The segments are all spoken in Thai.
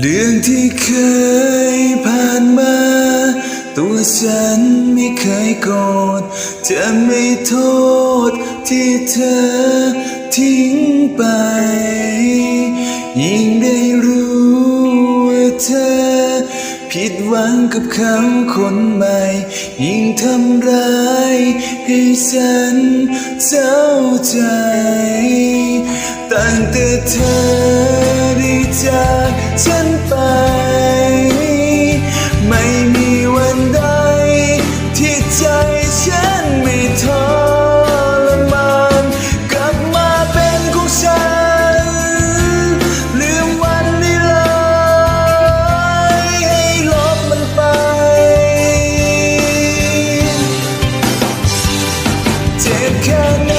เรื่องที่เคยผ่านมา ตัวฉันไม่เคยโกรธจะไม่โทษที่เธอทิ้งไป ยิ่งได้รู้ว่าเธอ ผิดหวังกับเขาคนใหม่ ยิ่งทำร้ายให้ฉันเศร้าใจ ตั้งแต่เธอ ได้จากฉันไป ไม่มีวันใด ที่ใจฉันไม่ทรมานกลับมาเป็นของฉัน ลืมวันนี้เลยให้ลบมันไป เจ็บแค่ไหน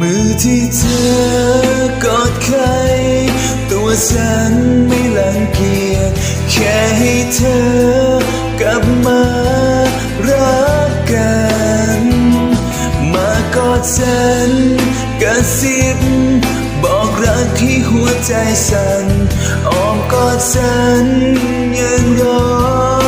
มือที่เธอกอดใคร ตัวฉันไม่รังเกียจแค่ให้เธอกลับมารักกัน มากอดฉันกระซิบบอกรักที่หัวใจสั่นอ้อมกอดฉันยังรอ